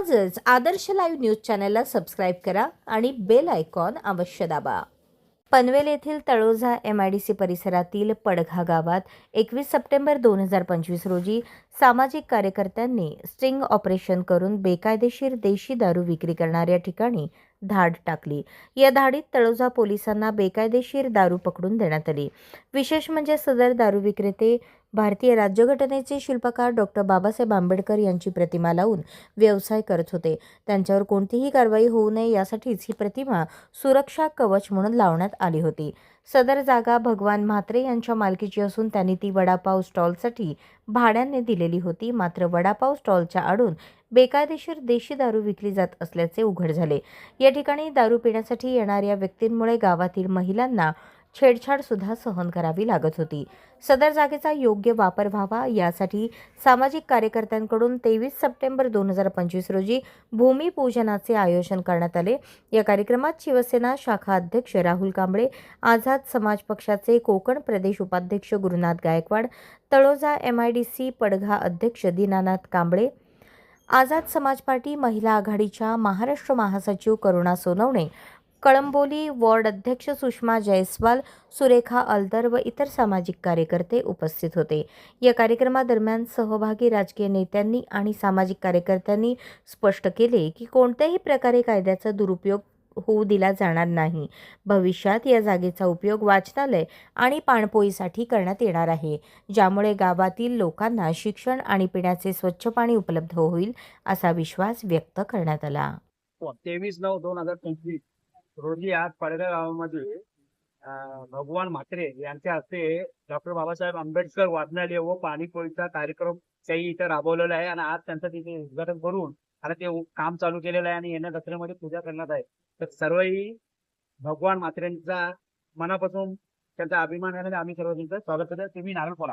आजच Adarsh live news चॅनलला subscribe करा आणि बेल आयकॉन अवश्य दाबा. पनवेल येथील Taloja M I D C परिसरातील पडघा गावात एकवीस सप्टेंबर दोन हजार पंचवीस रोजी सामाजिक कार्यकर्त्यांनी स्टिंग ऑपरेशन करून बेकायदेशीर देशी दारू विक्री करणाऱ्या ठिकाणी धाड टाकली. या धाडीत तळोजा पोलिसांना बेकायदेशीर दारू पकडून देण्यात आली. विशेष म्हणजे सदर दारू विक्रेते भारतीय राज्यघटनेचे शिल्पकार डॉक्टर बाबासाहेब आंबेडकर यांची प्रतिमा लावून व्यवसाय करत होते. त्यांच्यावर कोणतीही कारवाई होऊ नये यासाठीच ही प्रतिमा सुरक्षा कवच म्हणून लावण्यात आली होती. सदर जागा भगवान म्हात्रे यांच्या मालकीची असून त्यांनी ती वडापाव स्टॉलसाठी भाड्याने दिलेली होती. मात्र वडापाव स्टॉलच्या आडून बेकायदेशीर देशी दारू विकली जात असल्याचे उघड झाले. या ठिकाणी दारू पिण्यासाठी येणाऱ्या व्यक्तींमुळे गावातील महिलांना छेडछाड सुद्धा सहन करावी लागत होती. सदर जागेचा योग्य वापर व्हावा यासाठी सामाजिक कार्यकर्त्यांकडून तेवीस सप्टेंबर दोन हजार पंचवीस रोजी भूमिपूजनाचे आयोजन करण्यात आले. या कार्यक्रमात शिवसेना शाखा अध्यक्ष राहुल कांबळे आझाद समाज पक्षाचे कोकण प्रदेश उपाध्यक्ष Gurunath Gaikwad Taloja M I D C Padgha अध्यक्ष दीनानाथ कांबळे आझाद समाज पार्टी महिला आघाडीच्या महाराष्ट्र महासचिव करुणा सोनवणे कळंबोली वॉर्ड अध्यक्ष सुषमा जयस्वाल सुरेखा अल्दर व इतर सामाजिक कार्यकर्ते उपस्थित होते. या कार्यक्रमादरम्यान सहभागी राजकीय नेत्यांनी आणि सामाजिक कार्यकर्त्यांनी स्पष्ट केले की कोणत्याही प्रकारे कायद्याचा दुरुपयोग होऊ दिला जाणार नाही. भविष्यात या जागेचा उपयोग वाचनालय आणि पाणपोईसाठी करण्यात येणार आहे. ज्यामुळे गावातील लोकांना शिक्षण आणि पिण्याचे स्वच्छ पाणी उपलब्ध होईल असा विश्वास व्यक्त करण्यात आला. तेवीस नऊ दोन हजार पंचवीस रोजी आज पडगाव गावामध्ये भगवान म्हात्रे यांच्या हस्ते डॉक्टर बाबासाहेब आंबेडकर वाचनालय व पाणीपोळीचा कार्यक्रम काही इथं राबवलेला आहे आणि आज त्यांचं तिथे उद्घाटन करून आता ते काम चालू केलेलं आहे आणि येण्या दसऱ्यामध्ये पूजा करण्यात आहे. तर सर्वही भगवान म्हात्रेंचा मनापासून त्यांचा अभिमान आहे आणि आम्ही सर्व त्यांचं स्वागत करतो तुम्ही नारळ फोडा.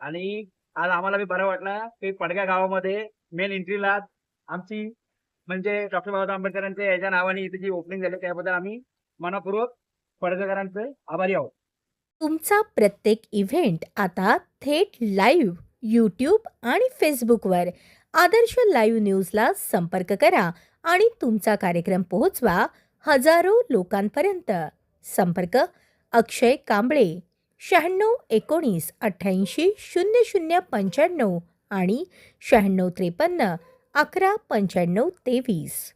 आणि आज आम्हाला बी बरं वाटलं की पडग्या गावामध्ये मेन एंट्रीला आमची म्हणजे डॉक्टर बाबासाहेब आंबेडकरांचे याच्या नावाने इथे जी ओपनिंग झाली त्याबद्दल आम्ही मनापूर्वक पडदेकरांचे आभारी आहोत. तुमचा प्रत्येक इव्हेंट आता थेट लाईव्ह यूट्यूब आणि फेसबुकवर आदर्श लाईव्ह न्यूजला संपर्क करा आणि तुमचा कार्यक्रम पोहोचवा हजारो लोकांपर्यंत. संपर्क अक्षय कांबळे शहाण्णव एकोणीस अठ्ठ्याऐंशी शून्य शून्य पंच्याण्णव आणि शहाण्णव त्रेपन्न. अकरा पंच्याण्णव तेवीस.